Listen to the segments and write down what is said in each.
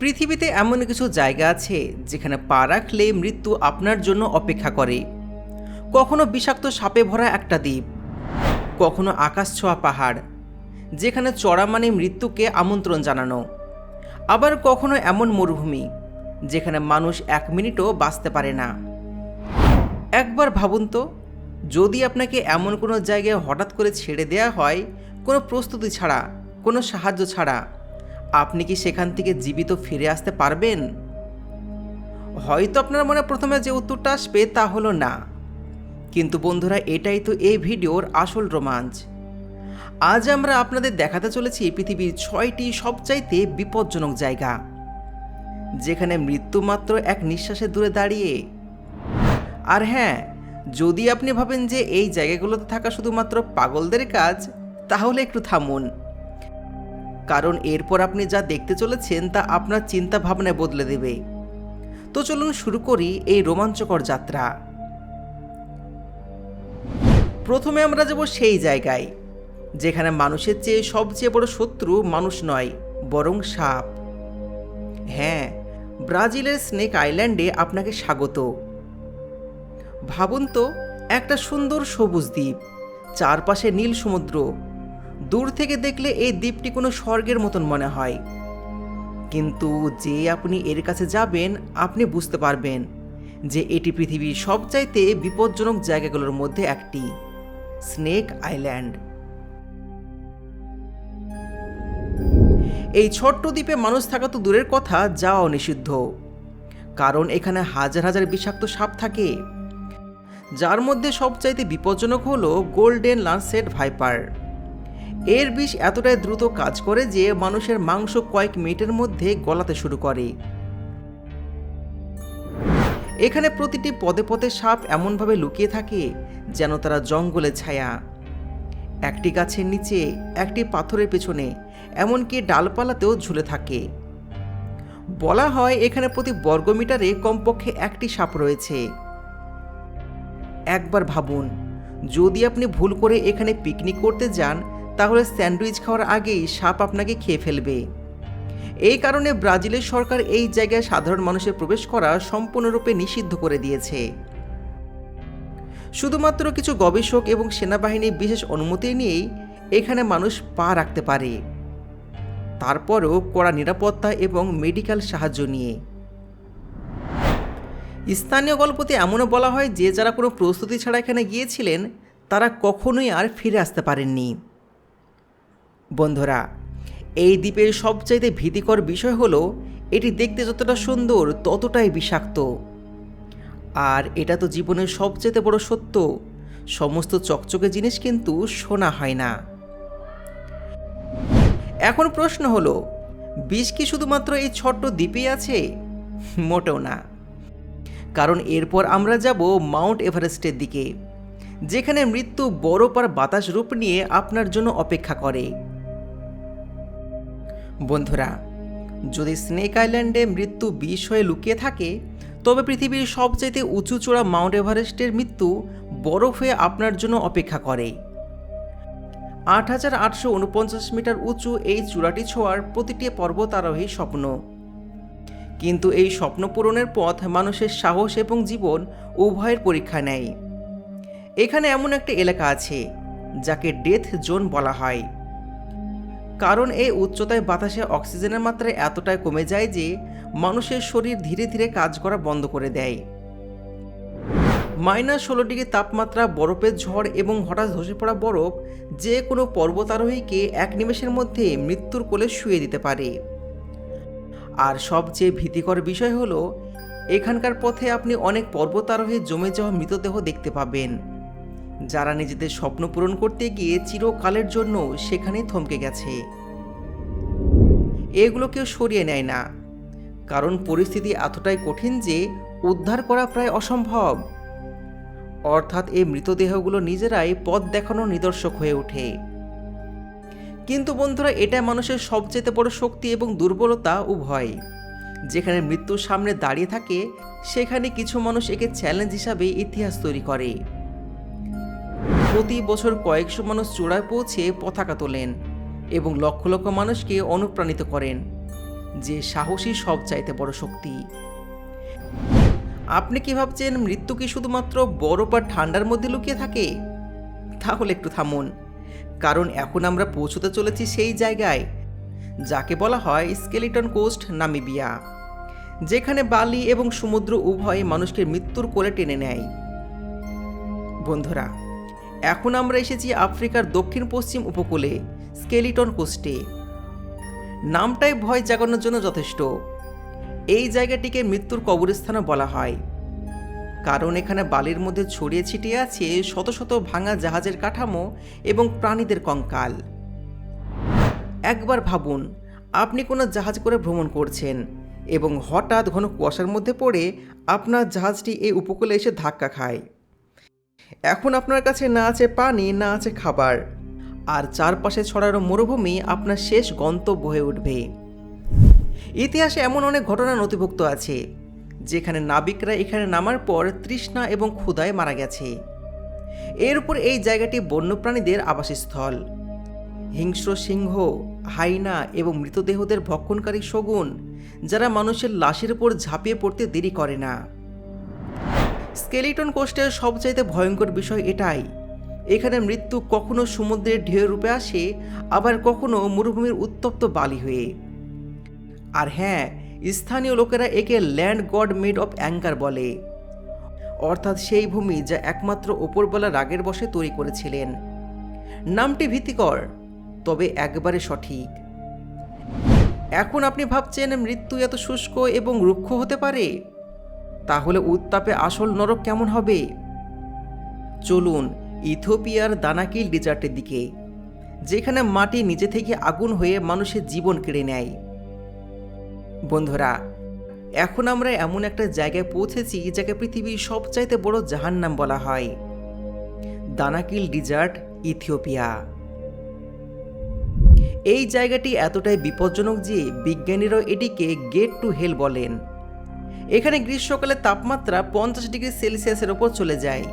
পৃথিবীতে এমন কিছু জায়গা আছে যেখানে পা রাখলে মৃত্যু আপনার জন্য অপেক্ষা করে। কখনো বিষাক্ত সাপে ভরা একটা দ্বীপ, কখনো আকাশ ছোঁয়া পাহাড়, যেখানে চড়া মানে মৃত্যুকে আমন্ত্রণ জানানো। আবার কখনো এমন মরুভূমি, যেখানে মানুষ এক মিনিটও বাঁচতে পারে না। একবার ভাবুন তো, যদি আপনাকে এমন কোনো জায়গায় হঠাৎ করে ছেড়ে দেওয়া হয়, কোনো প্রস্তুতি ছাড়া, কোনো সাহায্য ছাড়া আপনি কি সেখান থেকে জীবিত ফিরে আসতে পারবেন? হয়তো আপনার মনে প্রথমে যে উত্তরটা আসবে তা হলো না। কিন্তু বন্ধুরা, এটাই তো এই ভিডিওর আসল রোমাঞ্চ। আজ আমরা আপনাদের দেখাতে চলেছি পৃথিবীর ছয়টি সবচাইতে বিপজ্জনক জায়গা, যেখানে মৃত্যু মাত্র এক নিঃশ্বাসে দূরে দাঁড়িয়ে। আর হ্যাঁ যদি আপনি ভাবেন যে এই জায়গাগুলোতে থাকা শুধুমাত্র পাগলদের কাজ, তাহলে একটু থামুন। কারণ এরপর আপনি যা দেখতে চলেছেন তা আপনার চিন্তা ভাবনায় বদলে দেবে। তো চলুন শুরু করি এই রোমাঞ্চকর যাত্রা। প্রথমে আমরা যাব সেই জায়গায়, যেখানে মানুষের চেয়ে সবচেয়ে বড় শত্রু মানুষ নয়, বরং সাপ। হ্যাঁ ব্রাজিলের স্নেক আইল্যান্ডে আপনাকে স্বাগত। ভাবুন তো, একটা সুন্দর সবুজ দ্বীপ, চারপাশে নীল সমুদ্র। দূর থেকে দেখলে এই দ্বীপটি কোনো স্বর্গের মতন মনে হয়। কিন্তু যে আপনি এর কাছে যাবেন, আপনি বুঝতে পারবেন যে এটি পৃথিবীর সবচাইতে বিপজ্জনক জায়গাগুলোর মধ্যে একটি, স্নেক আইল্যান্ড। এই ছোট্ট দ্বীপে মানুষ থাকা তো দূরের কথা যাওয়া নিষিদ্ধ। কারণ এখানে হাজার হাজার বিষাক্ত সাপ থাকে। যার মধ্যে সবচাইতে বিপজ্জনক হলো গোল্ডেন লান্সেট ভাইপার। এর বিষ এতটাই দ্রুত কাজ করে যে মানুষের মাংস কয়েক মিনিটের মধ্যে গলাতে শুরু করে। এখানে প্রতিটি পদে পদে সাপ এমনভাবে লুকিয়ে থাকে যেন তারা জঙ্গলে ছায়া। একটি গাছের নিচে, একটি পাথরের পেছনে, এমনকি ডালপালাতেও ঝুলে থাকে। বলা হয় এখানে প্রতি বর্গমিটারে কমপক্ষে একটি সাপ রয়েছে। একবার ভাবুন, যদি আপনি ভুল করে এখানে পিকনিক করতে যান তাহলে স্যান্ডউইচ খাওয়ার আগেই সাপ আপনাকে খেয়ে ফেলবে। এই কারণে ব্রাজিলের সরকার এই জায়গায় সাধারণ মানুষের প্রবেশ করা সম্পূর্ণরূপে নিষিদ্ধ করে দিয়েছে। শুধুমাত্র কিছু গবেষক এবং সেনাবাহিনীর বিশেষ অনুমতি নিয়েই এখানে মানুষ পা রাখতে পারে। তারপরও কড়া নিরাপত্তা এবং মেডিকেল সাহায্য নিয়ে। স্থানীয় গল্পতে এমনও বলা হয়, যে যারা কোনো প্রস্তুতি ছাড়া এখানে গিয়েছিলেন, তারা কখনোই আর ফিরে আসতে পারেননি। বন্ধুরা, এই দ্বীপের সবচাইতে ভীতিকর বিষয় হলো, এটি দেখতে যতটা সুন্দর ততটাই বিষাক্ত। আর এটা তো জীবনের সবচেয়ে বড় সত্য, সমস্ত চকচকে জিনিস কিন্তু শোনা হয় না। এখন প্রশ্ন হলো, বিষ কি শুধুমাত্র এই ছোট্ট দ্বীপেই আছে? মোটেও না। কারণ এরপর আমরা যাব মাউন্ট এভারেস্টের দিকে, যেখানে মৃত্যু বরফ আর বাতাস রূপ নিয়ে আপনার জন্য অপেক্ষা করে। বন্ধুরা, যদি স্নেক আইল্যান্ডে মৃত্যু বিষ হয়ে লুকিয়ে থাকে, তবে পৃথিবীর সবচাইতে উঁচু চূড়া মাউন্ট এভারেস্টের মৃত্যু বরফ হয়ে আপনার জন্য অপেক্ষা করে। আট হাজার আটশো উনপঞ্চাশ মিটার উঁচু এই চূড়াটি ছোঁয়ার প্রতিটি পর্বতারোহী স্বপ্ন। কিন্তু এই স্বপ্ন পূরণের পথ মানুষের সাহস এবং জীবন উভয়ের পরীক্ষা নেয়। এখানে এমন একটা এলাকা আছে, যাকে ডেথ জোন বলা হয়। কারণ এই উচ্চতায় বাতাসে অক্সিজেনের মাত্রা এতটাই কমে যায় যে মানুষের শরীর ধীরে ধীরে কাজ করা বন্ধ করে দেয়। মাইনাস ষোলো ডিগ্রি তাপমাত্রা, বরফের ঝড় এবং হঠাৎ ধসে পড়া বরফ যে কোনো পর্বতারোহীকে এক নিমেষের মধ্যে মৃত্যুর কোলে শুয়ে দিতে পারে। আর সবচেয়ে ভীতিকর বিষয় হলো, এখানকার পথে আপনি অনেক পর্বতারোহীর জমে যাওয়া মৃতদেহ দেখতে পাবেন। যারা নিজেদের স্বপ্ন পূরণ করতে গিয়ে চিরকালের জন্য সেখানেই থমকে গেছে। এগুলো কেউ সরিয়ে নেয় না। কারণ পরিস্থিতি এতটাই কঠিন যে উদ্ধার করা প্রায় অসম্ভব। অর্থাৎ এই মৃতদেহগুলো নিজেরাই পথ দেখানোর নিদর্শক হয়ে ওঠে। কিন্তু বন্ধুরা এটা মানুষের সবচেয়ে বড় শক্তি এবং দুর্বলতা উভয়। যেখানে মৃত্যুর সামনে দাঁড়িয়ে থাকে, সেখানে কিছু মানুষ একে চ্যালেঞ্জ হিসাবে ইতিহাস তৈরি করে। প্রতি বছর কয়েকশো মানুষ চূড়ায় পৌঁছে পতাকা তোলেন এবং লক্ষ লক্ষ মানুষকে অনুপ্রাণিত করেন, যে সাহসী সব চাইতে বড় শক্তি। আপনি কি ভাবছেন মৃত্যু কি শুধুমাত্র বরফ আর ঠান্ডার মধ্যে লুকিয়ে থাকে? তাহলে একটু থামুন, কারণ এখন আমরা পৌঁছতে চলেছি সেই জায়গায়, যাকে বলা হয় স্কেলিটন কোস্ট, নামিবিয়া, যেখানে বালি এবং সমুদ্র উভয় মানুষকে মৃত্যুর কোলে টেনে নেয়। বন্ধুরা এখন আমরা এসেছি আফ্রিকার দক্ষিণ পশ্চিম উপকূলে, স্কেলিটন কোস্টে। নামটাই ভয় জাগানোর জন্য যথেষ্ট। এই জায়গাটিকে মৃত্যুর কবরস্থানও বলা হয়। কারণ এখানে বালির মধ্যে ছড়িয়ে ছিটিয়ে আছে শত শত ভাঙা জাহাজের কাঠামো এবং প্রাণীদের কঙ্কাল। একবার ভাবুন, আপনি কোনো জাহাজ করে ভ্রমণ করছেন এবং হঠাৎ ঘন কুয়াশার মধ্যে পড়ে আপনার জাহাজটি এই উপকূলে এসে ধাক্কা খায়। এখন আপনার কাছে না আছে পানি, না আছে খাবার। আর চারপাশে ছড়ানো মরুভূমি আপনার শেষ গন্তব্য হয়ে উঠবে। ইতিহাসে এমন অনেক ঘটনা নথিভুক্ত আছে, যেখানে নাবিকরা এখানে নামার পর তৃষ্ণা এবং ক্ষুদায় মারা গেছে। এর উপর এই জায়গাটি বন্যপ্রাণীদের আবাসস্থল। হিংস্র সিংহ, হাইনা এবং মৃতদেহদের ভক্ষণকারী শগুন, যারা মানুষের লাশের উপর ঝাঁপিয়ে পড়তে দেরি করে না। স্কেলিটন কোস্টের সবচাইতে ভয়ঙ্কর বিষয় এটাই। এখানে মৃত্যু কখনো সমুদ্রের ঢেউ রূপে আসে, আবার কখনো মরুভূমির উত্তপ্ত বালি হয়ে। আর হ্যাঁ স্থানীয় লোকেরা একে land God made of anger বলে। অর্থাৎ সেই ভূমি যা একমাত্র ওপরবেলা রাগের বসে তৈরি করেছিলেন। নামটি ভীতিকর, তবে একবারে সঠিক। এখন আপনি ভাবছেন মৃত্যু এত শুষ্ক এবং রুক্ষ হতে পারে? তাহলে উত্তাপে আসল নরক কেমন হবে? চলুন ইথোপিয়ার দানাকিল ডিজার্টের দিকে, যেখানে মাটি নিজে থেকে আগুন হয়ে মানুষের জীবন কেড়ে নেয়। বন্ধুরা, এখন আমরা এমন একটা জায়গায় পৌঁছেছি যাকে পৃথিবীর সবচাইতে বড় জাহান্নাম বলা হয়, দানাকিল ডিজার্ট, ইথিওপিয়া। এই জায়গাটি এতটাই বিপজ্জনক যে বিজ্ঞানীরাও এটিকে গেট টু হেল বলেন। এখানে গ্রীষ্মকালে তাপমাত্রা পঞ্চাশ ডিগ্রি সেলসিয়াসের ওপর চলে যায়।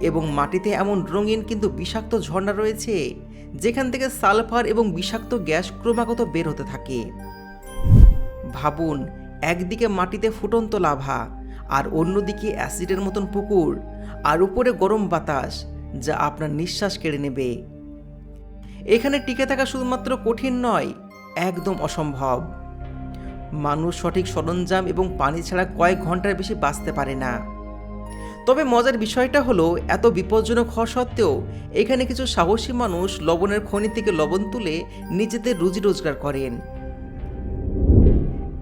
এবং মাটিতে এমন রঙিন কিন্তু বিষাক্ত ঝর্ণা রয়েছে, যেখান থেকে সালফার এবং বিষাক্ত গ্যাস ক্রমাগত বের হতে থাকে। ভাবুন, একদিকে মাটিতে ফুটন্ত লাভা, আর অন্যদিকে অ্যাসিডের মতন পুকুর, আর উপরে গরম বাতাস, যা আপনার নিঃশ্বাস কেড়ে নেবে। এখানে টিকে থাকা শুধুমাত্র কঠিন নয়, একদম অসম্ভব। মানুষ সঠিক সরঞ্জাম এবং পানি ছাড়া কয়েক ঘণ্টার বেশি বাঁচতে পারে না। তবে মজার বিষয়টা হলো, এত বিপজ্জনক হওয়া সত্ত্বেও এখানে কিছু সাহসী মানুষ লবণের খনি থেকে লবণ তুলে নিজেদের রুজি রোজগার করেন।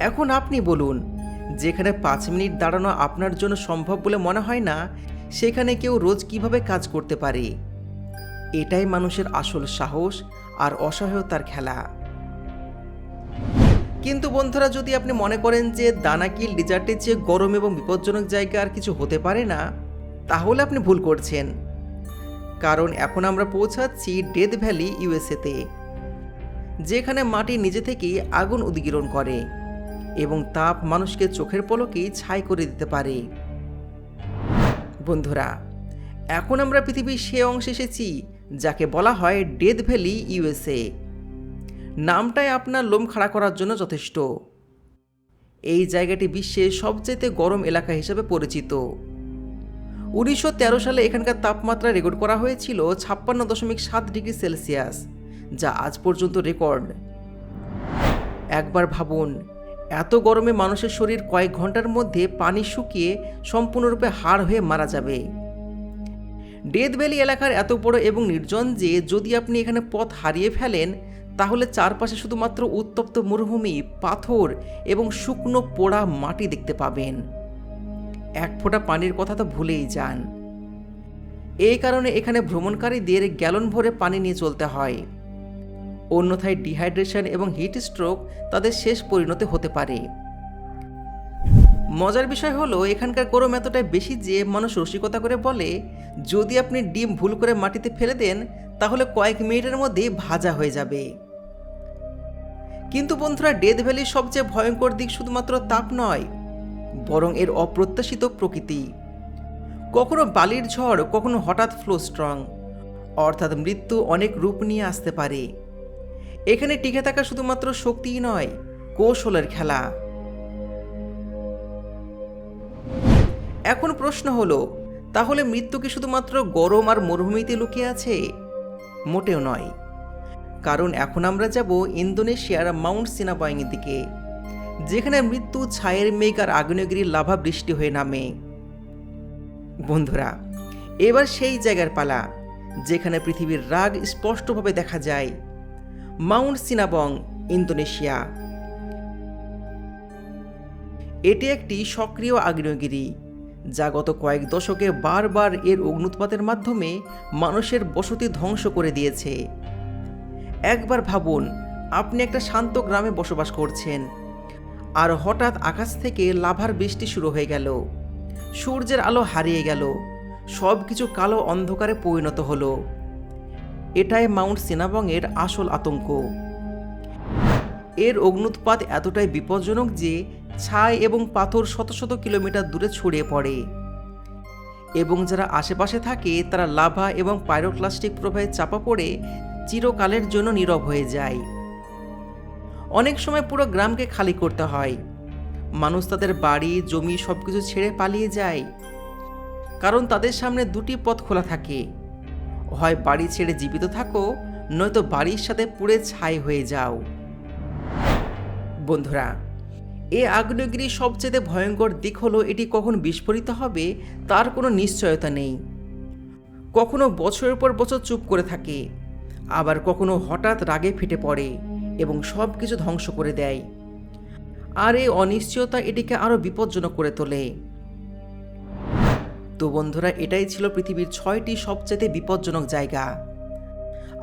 এখন আপনি বলুন, যেখানে পাঁচ মিনিট দাঁড়ানো আপনার জন্য সম্ভব বলে মনে হয় না, সেখানে কেউ রোজ কীভাবে কাজ করতে পারে? এটাই মানুষের আসল সাহস আর অসহায়তার খেলা। কিন্তু বন্ধুরা, যদি আপনি মনে করেন যে দানাকিল ডিজার্টের চেয়ে গরম এবং বিপজ্জনক জায়গা আর কিছু হতে পারে না, তাহলে আপনি ভুল করছেন। কারণ এখন আমরা পৌঁছাচ্ছি ডেথ ভ্যালি, ইউএসএতে, যেখানে মাটি নিজে থেকেই আগুন উদ্গীরণ করে এবং তাপ মানুষকে চোখের পলকেই ছাই করে দিতে পারে। বন্ধুরা, এখন আমরা পৃথিবীর সে অংশে এসেছি, যাকে বলা হয় ডেথ ভ্যালি, ইউএসএ। নামটাই আপনার লোম খাড়া করার জন্য যথেষ্ট। এই জায়গাটি বিশ্বের সবচেয়ে গরম এলাকা হিসেবে পরিচিত। উনিশশো তেরো সালে এখানকার তাপমাত্রা রেকর্ড করা হয়েছিল ছাপ্পান্ন দশমিক সাত ডিগ্রি সেলসিয়াস, যা আজ পর্যন্ত রেকর্ড। একবার ভাবুন, এত গরমে মানুষের শরীর কয়েক ঘণ্টার মধ্যে পানি শুকিয়ে সম্পূর্ণরূপে হাড় হয়ে মারা যাবে। ডেথ ভ্যালি এলাকার এত বড় এবং নির্জন যে যদি আপনি এখানে পথ হারিয়ে ফেলেন তাহলে চারপাশে শুধুমাত্র উত্তপ্ত মরুভূমি, পাথর এবং শুকনো পোড়া মাটি দেখতে পাবেন। এক ফোঁটা পানির কথা তো ভুলেই যান। এই কারণে এখানে ভ্রমণকারীদের গ্যালন ভরে পানি নিয়ে চলতে হয়। অন্যথায় ডিহাইড্রেশন এবং হিট স্ট্রোক তাদের শেষ পরিণতি হতে পারে। মজার বিষয় হলো, এখানকার গরম এতটাই বেশি যে মানুষ রসিকতা করে বলে, যদি আপনি ডিম ভুল করে মাটিতে ফেলে দেন, তাহলে কয়েক মিনিটের মধ্যেই ভাজা হয়ে যাবে। কিন্তু বন্ধুরা ডেথ ভ্যালির সবচেয়ে ভয়ঙ্কর দিক শুধুমাত্র তাপ নয়, বরং এর অপ্রত্যাশিত প্রকৃতি। কখনো বালির ঝড়, কখনো হঠাৎ ফ্লো স্ট্রং অর্থাৎ মৃত্যু অনেক রূপ নিয়ে আসতে পারে। এখানে টিকে থাকা শুধুমাত্র শক্তিই নয়, কৌশলের খেলা। এখন প্রশ্ন হলো, তাহলে মৃত্যু কি শুধুমাত্র গরম আর মরুভূমিতে লুকিয়ে আছে? মোটেও নয়। কারণ এখন আমরা যাব ইন্দোনেশিয়ার মাউন্ট সিনাবাইংয়ের দিকে, যেখানে মৃত্যু ছায়ের মেঘ আর আগ্নেয়গিরির লাভা বৃষ্টি হয়ে নামে। বন্ধুরা, এবার সেই জায়গার পালা, যেখানে পৃথিবীর রাগ স্পষ্টভাবে দেখা যায়। Mount Sinabung, Indonesia. এটি একটি সক্রিয় আগ্নেয়গিরি। যা গত কয়েক দশকে বারবার এর অগ্নুৎপাতের মাধ্যমে মানুষের বসতি ধ্বংস করে দিয়েছে। একবার ভাবুন, আপনি একটা শান্ত গ্রামে বসবাস করছেন, আর হঠাৎ আকাশ থেকে লাভার বৃষ্টি শুরু হয়ে গেল। সূর্যের আলো হারিয়ে গেল। সব কিছু কালো অন্ধকারে পরিণত হলো। এটাই মাউন্ট সিনাবংয়ের আসল আতঙ্ক। এর অগ্নুৎপাত এতটাই বিপজ্জনক যে ছাই এবং পাথর শত শত কিলোমিটার দূরে ছড়িয়ে পড়ে। এবং যারা আশেপাশে থাকে, তারা লাভা এবং পাইরোক্লাস্টিক প্রবাহে চাপা পড়ে চিরকালের জন্য নীরব হয়ে যায়। অনেক সময় পুরো গ্রামকে খালি করতে হয়। মানুষ তাদের বাড়ি, জমি সব কিছু ছেড়ে পালিয়ে যায়। কারণ তাদের সামনে দুটি পথ খোলা থাকে। হয় বাড়ি ছেড়ে জীবিত থাকো, নয়তো বাড়ির সাথে পুড়ে ছাই হয়ে যাও। বন্ধুরা, এ আগ্নেয়গিরির সবচেয়ে ভয়ঙ্কর দিক হলো এটি কখন বিস্ফোরিত হবে তার কোনো নিশ্চয়তা নেই। কখনো বছরের পর বছর চুপ করে থাকে, আবার কখনো হঠাৎ রাগে ফেটে পড়ে এবং সব কিছু ধ্বংস করে দেয়। আর এই অনিশ্চয়তা এটিকে আরও বিপজ্জনক করে তোলে। তো বন্ধুরা, এটাই ছিল পৃথিবীর ছয়টি সবচেয়ে বিপজ্জনক জায়গা।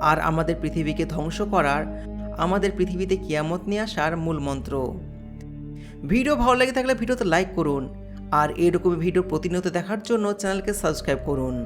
আর আমাদের পৃথিবীকে ধ্বংস করার আমাদের পৃথিবীতে কিয়ামত নিয়ে আসার মূল মন্ত্র। ভিডিও ভালো লেগে থাকলে ভিডিওতে লাইক করুন। আর এরকম ভিডিও প্রতিনিয়ত দেখার জন্য চ্যানেলকে সাবস্ক্রাইব করুন।